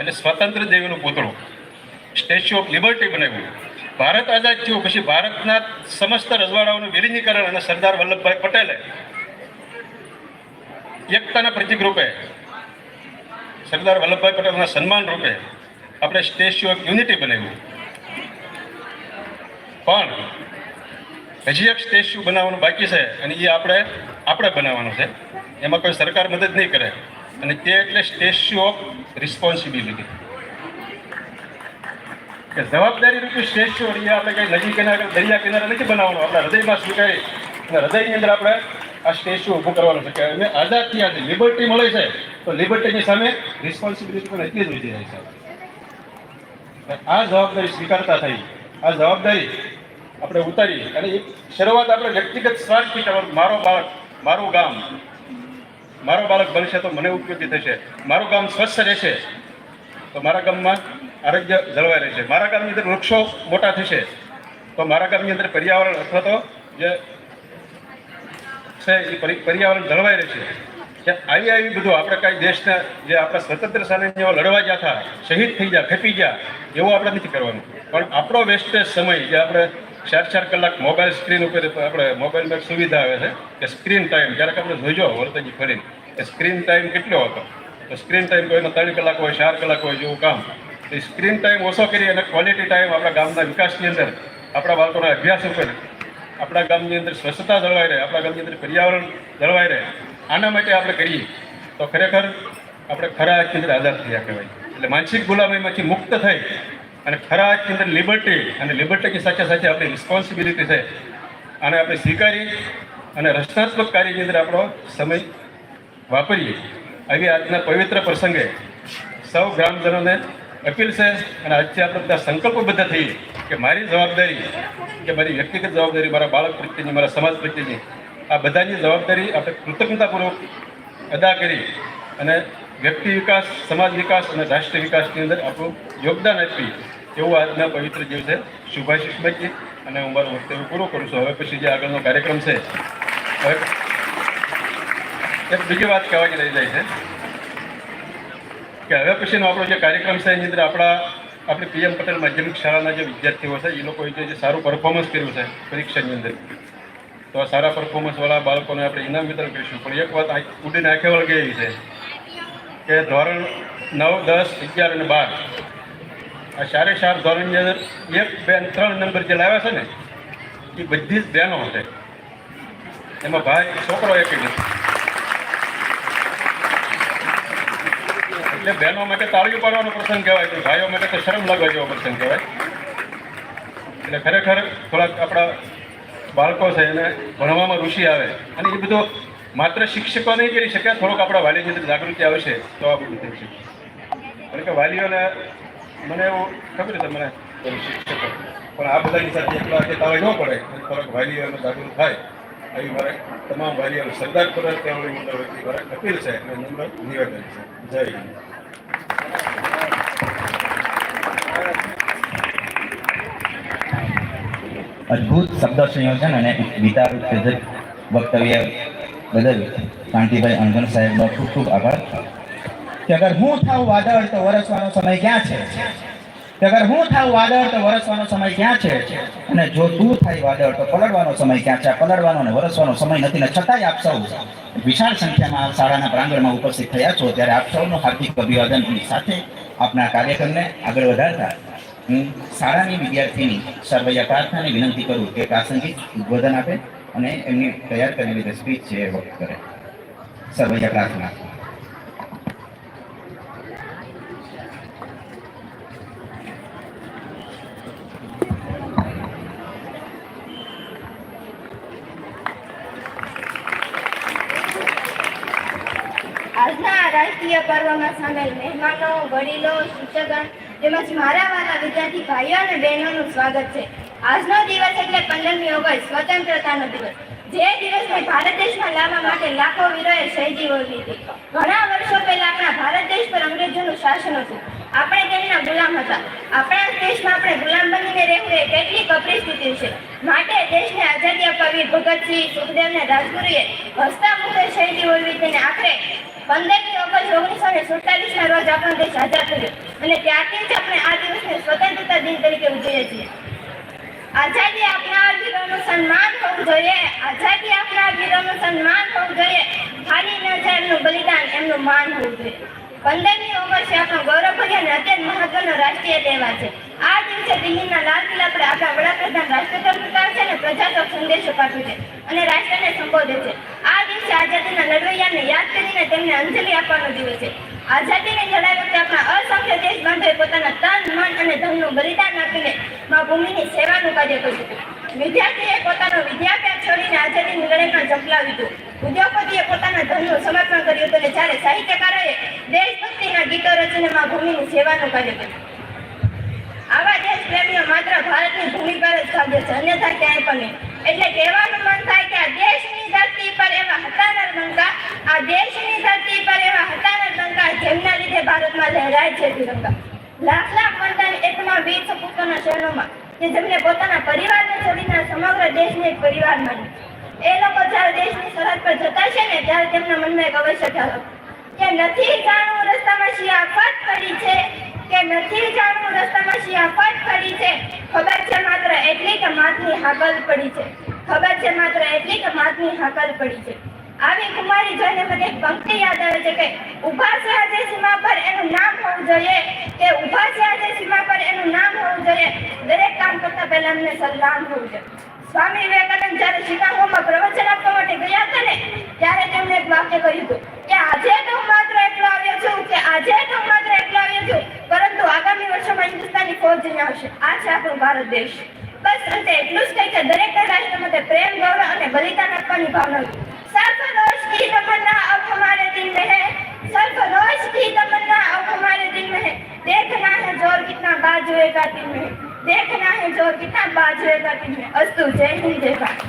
એટલે સ્વતંત્ર દેવીનું પૂતળું. સ્ટેચ્યુ ઓફ લિબર્ટી બનાવ્યું. ભારત આઝાદ થયું, પછી ભારતના સમસ્ત રજવાડાઓનું વિલીનીકરણ અને સરદાર વલ્લભભાઈ પટેલે એકતાના પ્રતિક રૂપે, સરદાર વલ્લભભાઈ પટેલના સન્માન રૂપે આપણે સ્ટેચ્યુ ઓફ યુનિટી બનાવ્યું. પણ હજી એક સ્ટેચ્યુ બનાવવાનું બાકી છે અને એ આપણે આપણે બનાવવાનું છે. એમાં કોઈ સરકાર મદદ નહીં કરે. અને તે એટલે સ્ટેચ્યુ ઓફ રિસ્પોન્સિબિલિટી. કે જવાબદારી રૂપી સ્ટેચ્યુ એ આપણે કંઈ નદી કિનારે, દરિયા કિનારે નથી બનાવવાનો. આપણા હૃદયમાં સ્વીકારી અને હૃદયની અંદર આપણે આ સ્ટેચ્યુ ઊભું કરવાનું છે. કે અમે આઝાદથી આજે લિબર્ટી મળે છે, તો લિબર્ટીની સામે રિસ્પોન્સિબિલિટી પણ એટલી જ વધી રહી છે. આ જવાબદારી સ્વીકારતા થઈ. આ જવાબદારી આપણે ઉતારી અને એક શરૂઆત આપણે વ્યક્તિગત સ્વાર્થથી કરવાનું. મારો બાળક, મારું ગામ મારો બાળક બનશે તો મને ઉપયોગી થશે. મારું ગામ સ્વચ્છ રહેશે. તો મારા ગામમાં આરોગ્ય જળવાઈ રહેશે. મારા ગામની અંદર વૃક્ષો મોટા થશે. તો મારા ગામની અંદર પર્યાવરણ અથવા તો જે છે એ પર્યાવરણ જળવાઈ રહેશે. કે આવી આવી બધું આપણે કાંઈ દેશના જે આપણા સ્વતંત્ર સેનાનીઓ લડવા ગયા હતા શહીદ થઈ ગયા ખેપી ગયા એવું આપણે નથી કરવાનું. પણ આપણો વેસ્ટેજ સમય જે આપણે ચાર ચાર કલાક મોબાઈલ સ્ક્રીન ઉપર આપણે મોબાઈલમાં સુવિધા આવે છે કે સ્ક્રીન ટાઈમ, ક્યારેક આપણે જોઈજો વળતાજી ફરીને, કે સ્ક્રીન ટાઈમ કેટલો હતો? તો સ્ક્રીન ટાઈમ કોઈનો ત્રણ કલાક હોય, ચાર કલાક હોય જેવું કામ. તો સ્ક્રીન ટાઈમ ઓછો કરી અને ક્વોલિટી ટાઈમ આપણા ગામના વિકાસની અંદર, આપણા બાળકોના અભ્યાસ ઉપર, આપણા ગામની અંદર સ્વચ્છતા જળવાઈ રહે, આપણા ગામની અંદર પર્યાવરણ જળવાઈ રહે, આના માટે આપણે કરીએ. તો ખરેખર આપણે ખરા કેન્દ્ર આઝાદ થયા કહેવાય. એટલે માનસિક ગુલામીમાંથી મુક્ત થઈ અને ખરા અર્થની અંદર લિબર્ટી અને લિબર્ટીની સાથે સાથે આપણી રિસ્પોન્સિબિલિટી છે. અને આપણે સ્વીકારી અને રચનાત્મક કાર્યની અંદર આપણો સમય વાપરીએ. આવી આજના પવિત્ર પ્રસંગે સૌ ગ્રામજનોને અપીલ છે અને આજથી આપણે બધા સંકલ્પબદ્ધ થઈએ કે મારી જવાબદારી કે મારી વ્યક્તિગત જવાબદારી, મારા બાળક પ્રત્યેની, મારા સમાજ પ્રત્યેની, આ બધાની જવાબદારી આપણે કૃતજ્ઞતાપૂર્વક અદા કરી અને વ્યક્તિ વિકાસ, સમાજ વિકાસ અને રાષ્ટ્ર વિકાસની અંદર આપણું યોગદાન આપીએ એવું આજના પવિત્ર દિવસે શુભાશીષ બચી અને હું મારું વક્તવ્ય પૂરું કરું છું. હવે પછી જે આગળનો કાર્યક્રમ છે એક બીજી વાત કહેવાની રહી જાય છે કે હવે પછીનો આપણો જે કાર્યક્રમ છે, એની અંદર આપણા આપણે પીએમ પટેલ માધ્યમિક શાળાના જે વિદ્યાર્થીઓ છે, એ લોકોએ જે સારું પરફોર્મન્સ કર્યું છે પરીક્ષાની અંદર. તો આ સારા પરફોર્મન્સવાળા બાળકોને આપણે ઇનામ વિતરણ કરીશું. પણ એક વાત ઉડીને આંખે વળગે છે. કે ધોરણ નવ, દસ, અગિયાર અને બાર. આ ચારે ચાર ધોરણની અંદર એક, બે ત્રણ નંબર જે લાવ્યા છે ને, એ બધી જ બહેનો છે. એમાં ભાઈ, છોકરો એક એટલે બહેનો માટે તાળીઓ પાડવાનો પ્રસંગ કહેવાય કે ભાઈઓ માટે તો શરમ લાગવા જેવો પ્રસંગ કહેવાય. એટલે ખરેખર થોડાક આપણા બાળકો છે એને ભણવામાં રુચિ આવે અને એ બધો માત્ર શિક્ષકો નહીં કરી શક્યા, થોડોક આપણા વાલી અંદર જાગૃતિ આવશે તો આપણે થઈ શકે. કારણ કે વાલીઓને મને એવું ખબર છે મને શિક્ષકો. પણ આ બધાની સાથે એટલા કે તાવે ન પડે થોડોક વાલીઓને જાગૃત થાય. એવી મારે તમામ વાલીઓને સરદાર કહેવાની મંડળ વતી મારે અપીલ છે અને નમ્ર નિવેદન છે. જય હિન્દ. અદ્ભુત શબ્દ સંયોજન અને વિચાર વક્તવ્ય બદલ કાંતિભાઈ અંગણ સાહેબનો ખૂબ ખૂબ આભાર. કે અગર હું થાવ વાદળ તો વરસવાનો સમય ક્યાં છે? કે અગર હું થાવ વાદળ તો વરસવાનો સમય ક્યાં છે? અને જો તું થાય વાદળ તો પલળવાનો સમય ક્યાં છે? પલળવાનો અને વરસવાનો સમય નથી ને છતાંય આપ સૌ વિશાળ સંખ્યામાં આ શાળાના પ્રાંગણમાં ઉપસ્થિત થયા છો, ત્યારે આપ સૌનું હાર્દિક અભિવાદનની સાથે આપના કાર્યક્રમને આગળ વધારતા હું શાળાની વિદ્યાર્થીની સર્વૈયા પ્રાર્થનાની વિનંતી કરું કે પ્રાસંગિક ઉદ્બોધન આપે. અને એમની તૈયાર કરેલી સ્પીચ છે એ વખત કરે. સર્વૈયા પ્રાર્થના આજના રાષ્ટ્રીય પર્વમાં સામેલ મહેમાનો, વડીલો શિક્ષકગણ તેમજ મારા વાળા વિદ્યાર્થી ભાઈઓ અને બહેનોનું સ્વાગત છે. આજનો દિવસ એટલે પંદરમી ઓગસ્ટ, સ્વતંત્રતાનો દિવસ. જે દિવસને ભારત દેશમાં લાવવા માટે લાખો વીરોએ શહીદી વળવી હતી. ઘણા વર્ષો પહેલા આપણા ભારત દેશ પર અંગ્રેજોનું શાસન હતું. આપણે તેમના ગુલામ હતા. આપણા દેશમાં આપણે ગુલામ બનીને રહેવું એ કેટલી કપરી સ્થિતિ છે. માટે દેશને આઝાદી અપાવી ભગતસિંહ સુખદેવ અને રાજગુરુએ હસતા મુખે શહીદી ઓળવી તેને આખરે પંદરમી ઓગસ્ટ ઓગણીસો ને સુડતાલીસ ના રોજ આપણો દેશ આઝાદ થયો. અને ત્યારથી જ આપણે આ દિવસને સ્વતંત્રતા દિન તરીકે ઉજવીએ છીએ. આઝાદી આપનાર વીરોનું સન્માન હોવું જોઈએ. આઝાદી આપનાર વીરોનું સન્માન હોવું જોઈએ. ખાલી ન બલિદાન એમનું માન હોવું જોઈએ. પંદરમી ઓગસ્ટ આપણો ગૌરવભર્યો અને અત્યંત મહત્વનો રાષ્ટ્રીય તહેવાર છે. આ દિવસે દિલ્હીના લાલ કિલ્લા પર આપણા વડાપ્રધાન રાષ્ટ્રધ્વજ છે અને પ્રજાસત્તાક સંદેશો પાઠવે છે અને રાષ્ટ્રને સંબોધે છે. આ દિવસે આઝાદીના લડવૈયાને યાદ કરીને તેમને અંજલિ આપવાનો દિવસ છે. આઝાદીને લડાઈ વખતે આપણા અસંખ્ય દેશ બાંધવે પોતાના તન, મન અને ધનનું બલિદાન આપીને મા ભૂમિની સેવાનું કાર્ય કર્યું વિદ્યાર્થીએ પોતાનો વિદ્યાભ્યાસ છોડીને આઝાદી લડાઈમાં ઝંપલાવ્યું હતું. ઉદ્યોગપતિએ પોતાના ધનનું સમર્પણ કર્યું હતું અને જ્યારે સાહિત્યકારોએ દેશભક્તિના ગીતો રચીને મા ભૂમિની સેવાનું કાર્ય કર્યું. આવા દેશ પ્રેમીઓ માત્ર ભારતની ભૂમિ પર જ કાવ્ય છે, અન્યથા ક્યાંય પણ નહીં. એટલે કહેવાનું મન થાય કે આ દેશની ધરતી પર એવા હતા નરબંકા આ દેશની ધરતી પર એવા હતા નરબંકા જેમના લીધે ભારતમાં લહેરાય છે તિરંગા. લાખ લાખ મતદાન વીર સપૂતોના શહેરોમાં કે જેમને પોતાના પરિવારને છોડીને સમગ્ર દેશને એક પરિવાર માન્યો. એ લોકો જ્યારે દેશની સરહદ પર જતા છે ને, ત્યારે તેમના મનમાં એક અવશ્ય ખ્યાલ કે નથી જાણવું રસ્તામાં શિયાફત પડી છે, કે નથી જાણવું રસ્તામાં શિયાફત પડી છે, ખબર છે માત્ર એટલી કે માતની હાકલ પડી છે. ખબર છે માત્ર એટલી કે માતની હાકલ પડી છે. આવી કુમારી જોઈને મને એક પંક્તિ યાદ આવે છે કે ઊભા છે સીમા પર એનું નામ હોવું જોઈએ. કે ઊભા છે સીમા પર એનું નામ હોવું જોઈએ. દરેક કામ કરતા પહેલા અમને સલામ હોવું જોઈએ. સ્વામી વિવેકાનંદ જ્યારે શિકાગોમાં પ્રવચન આપવા માટે ગયા હતા ને, ત્યારે તેમણે એક વાક્ય કહ્યું હતું કે આજે તો હું માત્ર એટલો આવ્યો છું કે આજે તો હું માત્ર એટલો આવ્યો છું, પરંતુ આગામી વર્ષોમાં હિન્દુસ્તાની ફોજ જઈને આવશે. આ છે આપણો ભારત દેશ. બસ અંતે એટલું જ કહી કે દરેક રાષ્ટ્ર માટે પ્રેમ, ગૌરવ અને બલિદાન આપવાની ભાવના હતી સરફરોશ કી તમન્ના અબ હમારે દિલ में है सरफरोश की तमन्ना अब हमारे दिल में है देखना है जोर कितना बाजुए का दिल में है देखना है जोर कितना बाजुए का दिल में है अस्तु जय हिंद जय भारत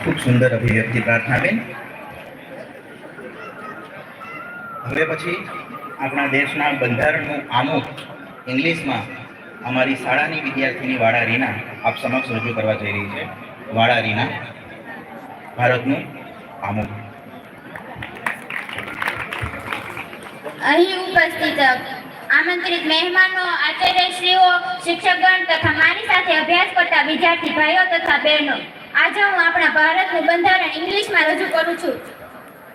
ખૂબ સુંદર અભિવ્યક્તિ પ્રાર્થનાબેન હવે પછી આપણા દેશના બંધારણનું આમુખ ઇંગ્લિશમાં અમારી શાળાની વિદ્યાર્થીની વાળા રીના આપ સમક્ષ રજૂ કરવા જઈ રહી છે. વાળા રીના, ભારતનું આમુખ અહીં ઉપસ્થિત આમંત્રિત મહેમાનો, આચાર્યશ્રીઓ, શિક્ષકગણ તથા મારી સાથે અભ્યાસ કરતા વિદ્યાર્થી ભાઈઓ તથા બહેનો. આજે હું આપણા ભારતનું બંધારણ ઇંગ્લિશમાં રજૂ કરું છું.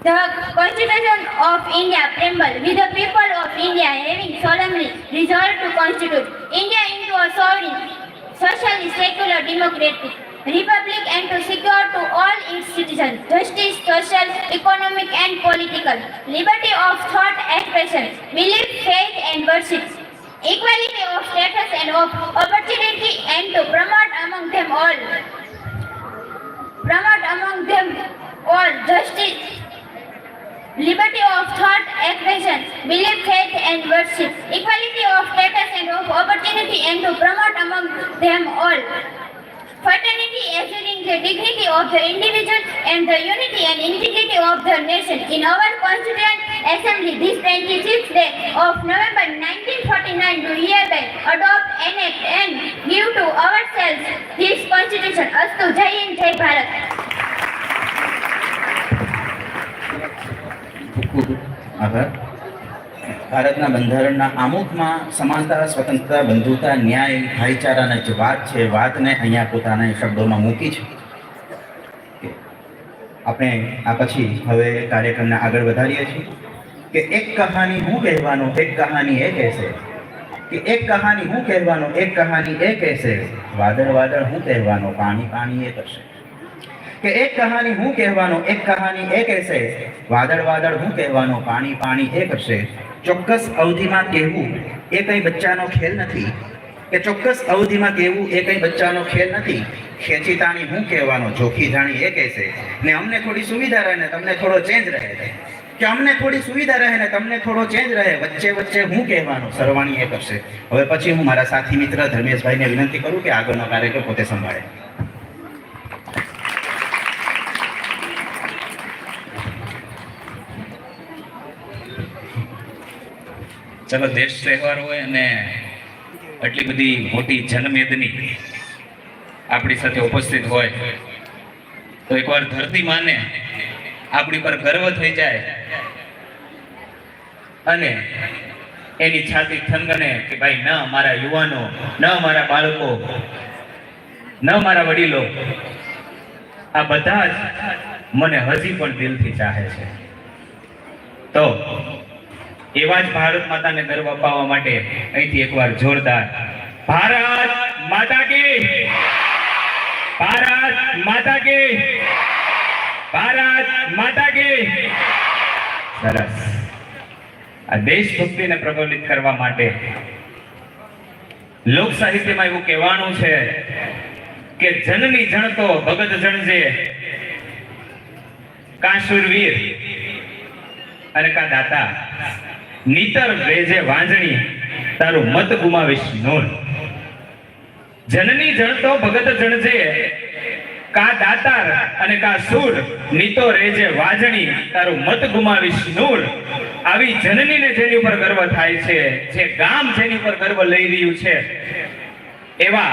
The Constitution of India preamble with the people of India having solemnly resolved to constitute India into a sovereign, socially secular democratic republic and to secure to all its citizens justice, social, economic and political, liberty of thought, expression, belief, faith and worship, equality of status and of opportunity and to promote among them all promote among them all justice, liberty of thought, expression, belief, faith, and worship, equality of status and of opportunity, and to promote among them all fraternity, assuring the dignity of the individual and the unity and integrity of the nation. In our Constituent Assembly, this 26th day of November 1949, do hereby adopt, enact, and give to ourselves this Constitution. Astu Jai Hind, Jai Bharat. આભાર. ભારતના બંધારણના આમુખમાં સમાનતા, સ્વતંત્રતા, બંધુતા, ન્યાય, ભાઈચારાની જે વાત છે વાતને અહીંયા પોતાના શબ્દોમાં મૂકી છે. આપણે આ પછી હવે કાર્યક્રમને આગળ વધારીએ છીએ કે એક કહાની હું કહેવાનો, એક કહાની એ કહેશે. કે એક કહાની હું કહેવાનો, એક કહાની એ કહેશે. વાદળ વાદળ હું કહેવાનો, પાણી પાણી એ કરશે. કે એક કહાની હું કહેવાનો, એક કહાની એ કહેશે. વાદળ વાદળ હું કહેવાનો, પાણી પાણી એ કરશે. ચોક્કસ અવધિમાં કહેવું એ કંઈ બચ્ચાનો ખેલ નથી. કે ચોક્કસ અવધિમાં કહેવું એ કંઈ બચ્ચાનો ખેલ નથી. ખેંચી તાણી હું કહેવાનો જોખી જાણી એ કહેશે. ને અમને થોડી સુવિધા રહે ને તમને થોડો ચેન્જ રહે. કે અમને થોડી સુવિધા રહે ને તમને થોડો ચેન્જ રહે, વચ્ચે વચ્ચે હું કહેવાનો, સરવાણી એ કરશે. હવે પછી હું મારા સાથી મિત્ર ધર્મેશભાઈને વિનંતી કરું કે આગળનો કાર્યક્રમ પોતે સંભાળે. ચાલો દેશ તહેવાર હોય અને આટલી બધી મોટી જનમેદની આપણી સાથે ઉપસ્થિત હોય, તો એકવાર ધરતી માને આપણી પર ગર્વ થઈ જાય અને એની છાતી થનગણે કે ભાઈ, ન મારા યુવાનો, ન મારા બાળકો, ન મારા વડીલો, આ બધા જ મને હજી પણ દિલથી ચાહે છે. તો એવા જ ભારત માતાને ગર્વ અપાવવા માટે અહીંથી એકવાર જોરદાર. ભારત માતા કી ભારત માતા કી ભારત માતા કી સરસ. આ દેશભક્તિને પ્રબલિત કરવા માટે લોક સાહિત્યમાં એવું કહેવાનું છે કે જનની જણતો ભગત જણજે કાશુરવીર અને કા દાતા. નીતર રેજે વાંજણી, તારું મત ગુમાવીશ નોર જનની જણતો ભગત જણજે, કા દાતાર અને કા સૂર, નીતો રેજે વાજણી, તારું મત ગુમાવીશ નૂર આવી જનનીને જેની ઉપર ગર્વ થાય છે, જે ગામ જેની ઉપર ગર્વ લઈ રહ્યું છે, એવા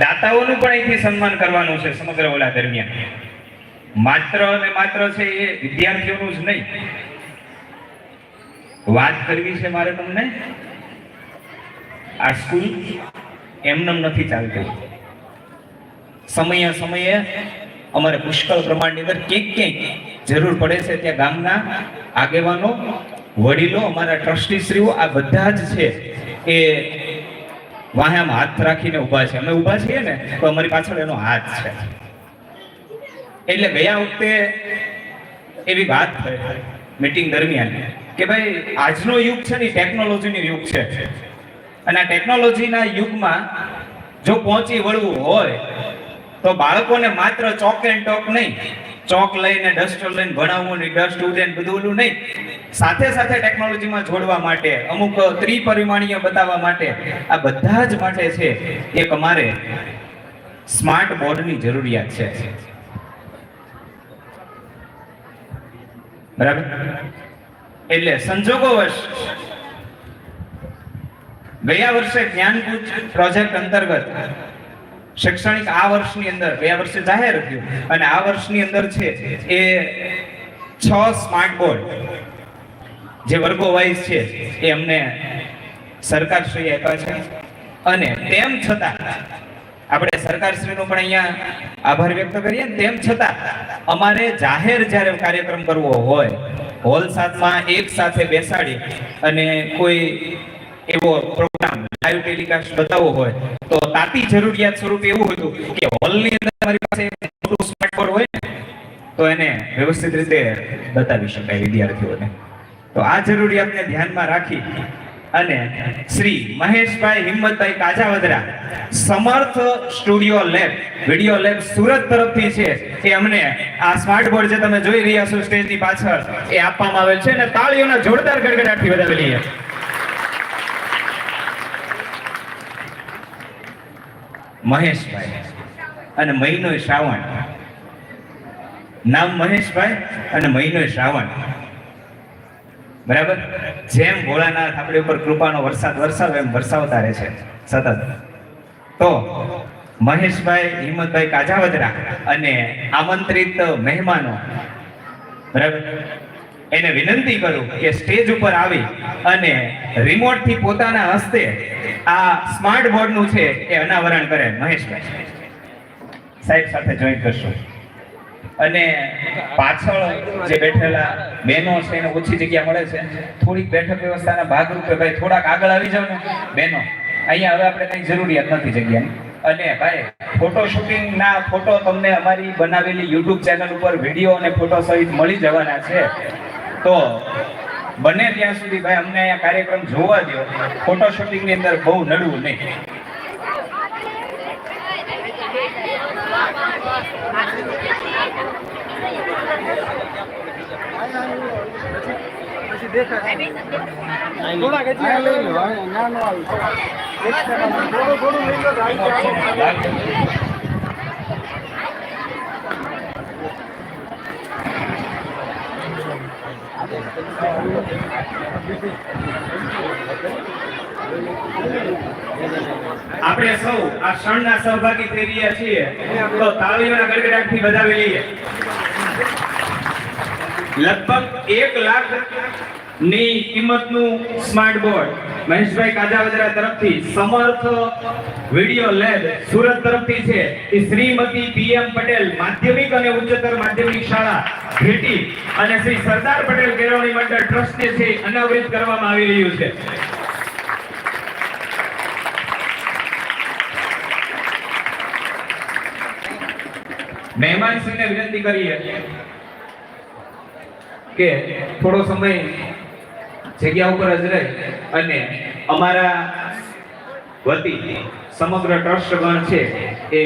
દાતાઓનું પણ અહીંથી સન્માન કરવાનું છે સમગ્ર ઓલા દરમિયાન. માત્ર અને માત્ર છે એ વિદ્યાર્થીઓનું જ નહીં વાત કરવી છે મારે તમને? આ સ્કૂલ એમનેમ નથી ચાલતી. સમયે સમયે અમારે પુષ્કળ પ્રમાણની અંદર ક્યાંક ક્યાંક જરૂર પડે છે ત્યાં ગામના આગેવાનો, વડીલો, અમારા ટ્રસ્ટીશ્રીઓ આ બધા જ છે એ વાહ્યામ હાથ રાખીને ઊભા છે. અમે ઊભા છીએ ને, તો અમારી પાછળ એનો હાથ છે. એટલે ગયા વખતે એવી વાત થઈ. મીટિંગ દરમિયાન કે ભાઈ, આજનો યુગ છે ને ટેકનોલોજીનો યુગ છે. અને આ ટેકનોલોજીના યુગમાં જો પહોંચી વળવું હોય, તો બાળકોને માત્ર ચોક એન્ડ ટોક નહીં, ચોક લઈને ડસ્ટર લઈને, ભણાવવું નહીં ડસ્ટ ઉડે બધું ઓલું નહીં. સાથે સાથે ટેકનોલોજીમાં જોડવા માટે, અમુક ત્રિપરિમાણીય બતાવવા માટે, આ બધા જ માટે છે, એક અમારે સ્માર્ટ બોર્ડની જરૂરિયાત છે. બરાબર? એટલે સંજોગોવશ ગયા વર્ષે જ્ઞાનકૂચ પ્રોજેક્ટ અંતર્ગત શૈક્ષણિક આ વર્ષની અંદર, ગયા વર્ષે જાહેર થયું. અને આ વર્ષની અંદર છે એ છ સ્માર્ટ બોર્ડ. જે વર્ગો વાઇઝ છે એ અમને સરકારશ્રીએ આપ્યા છે. અને તેમ છતાં આપણે સરકારશ્રીનો પણ અહીંયા આભાર વ્યક્ત કરીએ તેમ છતાં અમારે જાહેર જ્યારે કાર્યક્રમ કરવો હોય, હોલ સાથમાં એક સાથે બેસાડી અને કોઈ એવો પ્રોગ્રામ લાઈવ ટેલિકાસ્ટ બતાવવો હોય, તો તાતી જરૂરિયાત સ્વરૂપે એવું હતું કે હોલની અંદર અમારી પાસે મોટું સ્માર્ટ બોર્ડ હોય તો એને વ્યવસ્થિત રીતે બતાવી શકાય વિદ્યાર્થીઓને. તો આ જરૂરિયાતને ધ્યાનમાં રાખી અને Shri Maheshbhai Himmatbhai Kajavadara Samarth studio lab, video lab Surat તરફથી છે, એ અમને આ સ્માર્ટ બોર્ડ જે તમે જોઈ રહ્યા છો સ્ટેજની પાછળ, એ આપવામાં આવેલ છે અને તાળીઓના જોરદાર ગડગડાટથી વધાવેલી છે મહેશભાઈ અને મહિનો શ્રાવણ. નામ મહેશભાઈ અને મહિનો શ્રાવણ. બરાબર? જેમ ભોળાનાથ આપણી ઉપર કૃપાનો વરસાદ વરસાવે એમ વરસાવતા રહે છે. સતત. તો મહેશભાઈ, હિંમતભાઈ કાજાવદરા અને આમંત્રિત મહેમાનો, બરાબર? એને વિનંતી કરું કે સ્ટેજ ઉપર આવી અને રિમોટથી પોતાના હસ્તે આ સ્માર્ટ બોર્ડનું છે એ અનાવરણ કરે મહેશભાઈ. સાહેબ સાથે જોઈન કરશું. અને પાછળ જે બેઠેલા બહેનો છે, એને ઓછી જગ્યા મળે છે. થોડીક બેઠક વ્યવસ્થાના ભાગરૂપે ભાઈ થોડાક આગળ આવી જાવ ને, બહેનો, અહીંયા હવે આપણે કઈ જરૂરિયાત નથી જગ્યાની. અને ભાઈ ફોટો શૂટિંગ ના ફોટો તમને અમારી બનાવેલી યુટ્યુબ ચેનલ ઉપર વીડિયો અને ફોટો સહિત મળી જવાના છે. તો બને ત્યાં સુધી ભાઈ અમને અહીંયા કાર્યક્રમ જોવા દો ફોટો શૂટિંગની અંદર બહુ નડવું નહીં. આપણે સૌ આ ક્ષણના સહભાગી થઈ રહ્યા છીએ તો તાળીઓના ગડગડાટથી વધાવી લઈએ લગભગ એક લાખ ની કિંમતનું સ્માર્ટ બોર્ડ મહેશભાઈ કાજાવદરા તરફથી સમર્થ વિડિયો લેબ સુરત તરફથી છે. એ શ્રીમતી પીએમ પટેલ માધ્યમિક અને ઉચ્ચતર માધ્યમિક શાળા, ભેટી અને શ્રી સરદાર પટેલ કેળવણી મંડળ ટ્રસ્ટને છે અનાવૃત કરવામાં આવી રહ્યું છે. મહેમાન શ્રીને વિનંતી કરીએ કે થોડો સમય જગ્યા ઉપર જ રહી. અને અમારા વતી સમગ્ર ટ્રસ્ટગણ છે એ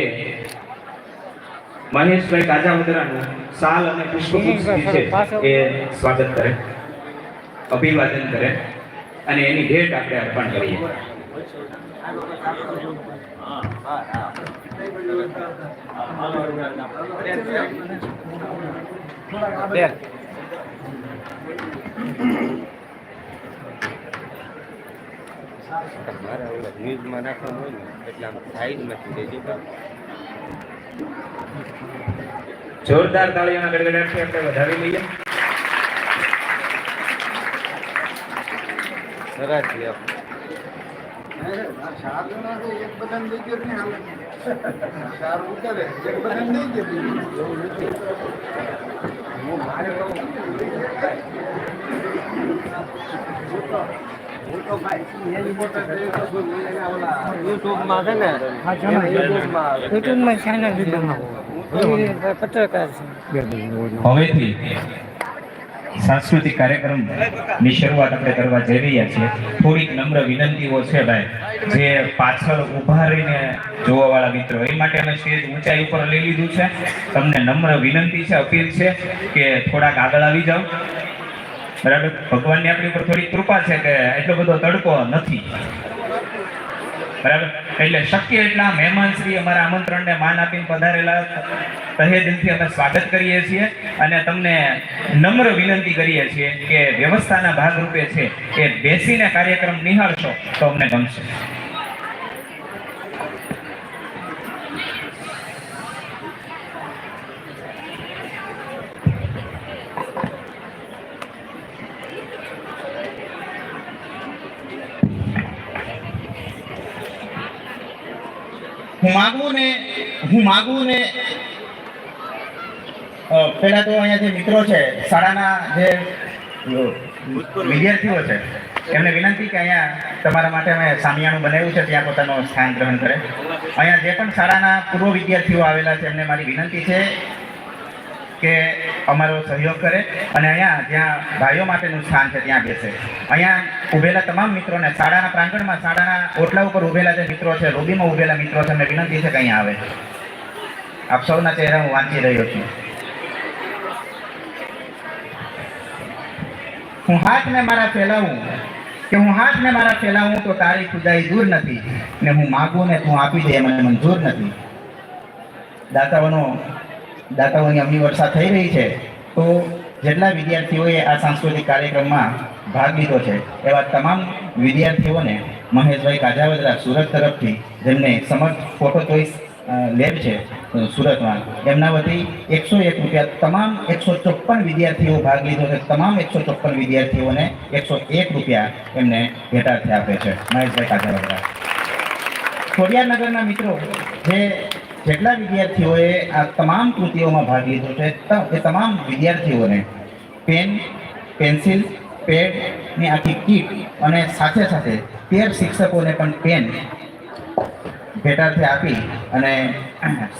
મહેશભાઈ કાજાવદરાનું સાલ અને પુષ્પગુચ્છ છે એ સ્વાગત કરે, અભિવાદન કરે અને એની ભેટ આપણે અર્પણ કરીએ. મારે ઓલા ન્યૂઝમાં નાખવાનું હોય ને એટલે આમ સાઈડમાંથી દેજો જોરદાર તાળીઓના ગડગડાટથી આપણે વધાવી લઈએ. સરાથી આપ યુટ્યુબમાં છે ને યુટ્યુબમાં યુટ્યુબમાં ચેનલ બનાવો પત્રકાર છે. હવેથી સાંસ્કૃતિક કાર્યક્રમની શરૂઆત આપણે કરવા જઈ રહ્યા છીએ. થોડીક નમ્ર વિનંતીઓ છે ભાઈ જે પાછળ ઊભા રહીને જોવા વાળા મિત્રો એ માટે અમે સ્ટેજ ઊંચાઈ ઉપર લઈ લીધું છે. તમને નમ્ર વિનંતી છે અપીલ છે કે થોડાક આગળ આવી જાઓ. બરાબર? ભગવાનની આપણી ઉપર થોડી કૃપા છે કે એટલો બધો તડકો નથી. બરાબર? એટલે શક્ય એટલા મહેમાન શ્રી અમારા આમંત્રણને માન આપીને પધારેલા તહે દિલથી અમે સ્વાગત કરીએ છીએ અને તમને નમ્ર વિનંતી કરીએ છીએ કે વ્યવસ્થાના ભાગરૂપે છે કે બેસીને કાર્યક્રમ નિહાળશો તો અમને ગમશે. હું માગું ને, હું માગું ને પહેલા તો અહીંયા જે મિત્રો છે, શાળાના જે વિદ્યાર્થીઓ છે, એમને વિનંતી કે અહીંયા તમારા માટે અમે સામિયાનું બનાવ્યું છે, ત્યાં પોતાનું સ્થાન ગ્રહણ કરે. અહીંયા જે પણ શાળાના પૂર્વ વિદ્યાર્થીઓ આવેલા છે, એમને મારી વિનંતી છે કે અમારો સહયોગ કરે અને અહીંયા જ્યાં ભાઈઓ માટેનું સ્થાન છે, ત્યાં બેસે. અહીંયા ઉભેલા તમામ મિત્રોને શાળાના પ્રાંગણમાં શાળાના ઓટલા ઉપર ઉભેલા જે મિત્રો છે, રોબીમાં ઉભેલા મિત્રો છે, મેં વિનંતી છે કે અહીંયા આવે. આપ સૌના ચહેરા હું વાંચી રહ્યો છું. હું હાથને મારા ફેલાવું, કે હું હાથને મારા ફેલાવું તો તારી ખુદાઈ દૂર નથી, ને હું માગું ને તું આપી દે મને મંજૂર નથી. દાતાઓનો દાતાઓની અમની વર્ષા થઈ રહી છે, તો જેટલા વિદ્યાર્થીઓએ આ સાંસ્કૃતિક કાર્યક્રમમાં ભાગ લીધો છે, એવા તમામ વિદ્યાર્થીઓને મહેશભાઈ કાજાવદરા સુરત તરફથી જેમને સમર્થ ફોટો ચોઈસ લેબ છે સુરતમાં, એમના વતી એકસો એક રૂપિયા તમામ એકસો ચોપ્પન વિદ્યાર્થીઓ ભાગ લીધો છે, તમામ એકસો ચોપ્પન વિદ્યાર્થીઓને એકસો એક રૂપિયા એમને ભેટાર્થે આપે છે, મહેશભાઈ કાજાવદરા. ખોડિયારનગરના મિત્રો, જે જેટલા વિદ્યાર્થીઓએ આ તમામ કૃતિઓમાં ભાગ લીધો છે એ તમામ વિદ્યાર્થીઓને પેન, પેન્સિલ પેડની આખી કીટ અને સાથે સાથે તેર શિક્ષકોને પણ પેન ભેટાર્થે આપી અને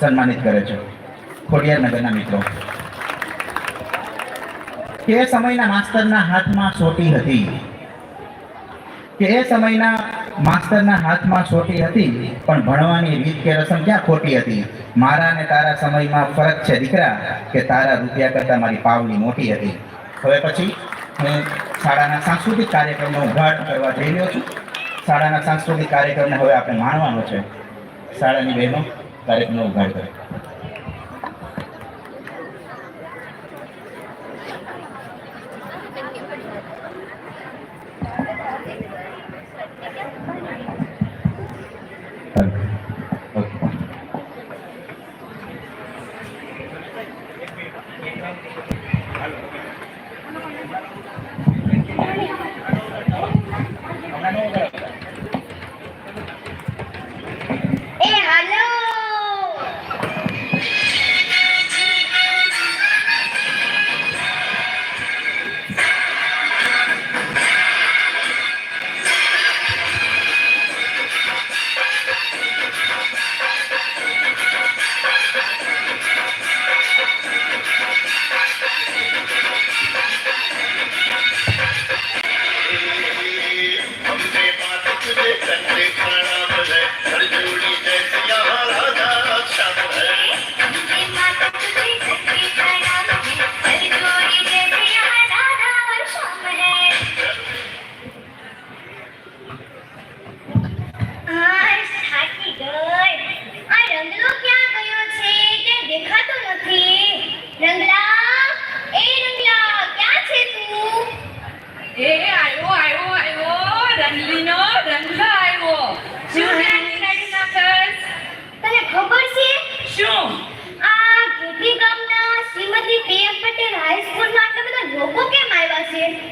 સન્માનિત કરે છે. ખોડિયારનગરના મિત્રો. તે સમયના માસ્તરના હાથમાં સોટી હતી. કે એ સમયના માસ્તરના હાથમાં છોટી હતી, પણ ભણવાની રીત કે રસમ ક્યાં ખોટી હતી? મારા ને તારા સમયમાં ફરક છે, દીકરા, કે તારા રૂપિયા કરતાં મારી પાવલી મોટી હતી. હવે પછી હું શાળાના સાંસ્કૃતિક કાર્યક્રમનો ઉદઘાટન કરવા જઈ રહ્યો છું. શાળાના સાંસ્કૃતિક કાર્યક્રમને હવે આપણે માણવાનો છે. શાળાની બહેનો, કાર્યક્રમનો ઉદઘાટન કરે.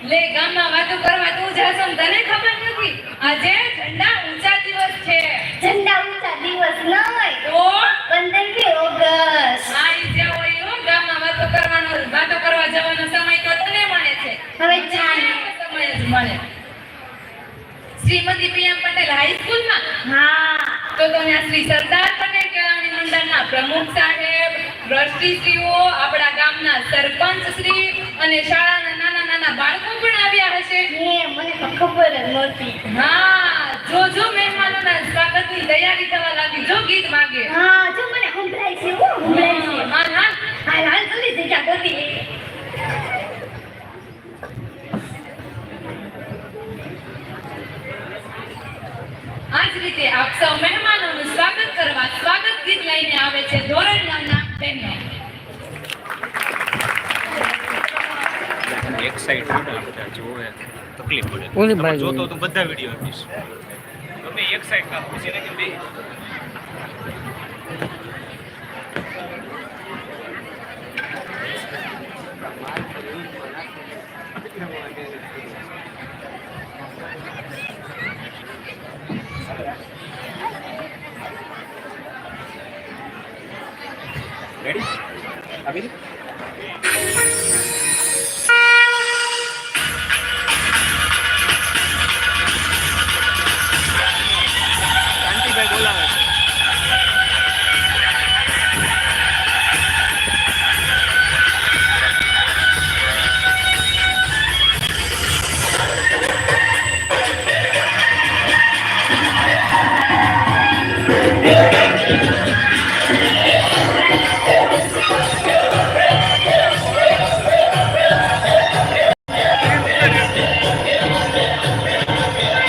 લે ગામમાં વાતો કરવા તું જાશો તને ખબર નથી? આજે ઝંડા ઊંચા દિવસ છે. ઝંડા ઊંચા દિવસ નહીં. તો? પંદરમી ઓગસ્ટ. આ જે હોય એવું ગામમાં વાતો કરવાનો વાતો કરવા જવાનો સમય તો તને મળે છે. હવે ચાલ. સમય જ મળે. શ્રીમતી પીએમ પટેલ હાઈસ્કૂલમાં હા. તો તમે શ્રી સરદાર પટેલ કેળવણી મંડળના પ્રમુખ સાહેબ ટ્રસ્ટીશ્રીઓ આપણા ગામના સરપંચ શ્રી અને શાળાના બાળકો પણ આવ્યા હશે. મને ખબર નહોતી. હા જો જો મહેમાનોના સ્વાગતની તૈયારી થવા લાગી જો ગીત વાગે હા જો મને સંભળાય છે હો સંભળાય છે હા હા હાલ હાલ જલ્દી જગ્યા ગોતી લે આ જ રીતે આપ સૌ મહેમાનોનું સ્વાગત કરવા સ્વાગત ગીત લઈને આવે છે ધોરણ નવના બહેનો એક સાઈડ બધા જોવે તકલીફ પડે. ઓલી ભાઈ જોતો તો બધા વીડિયો આપીશ તમે એક સાઈડ કાપ પછી ને બે? રેડી આપી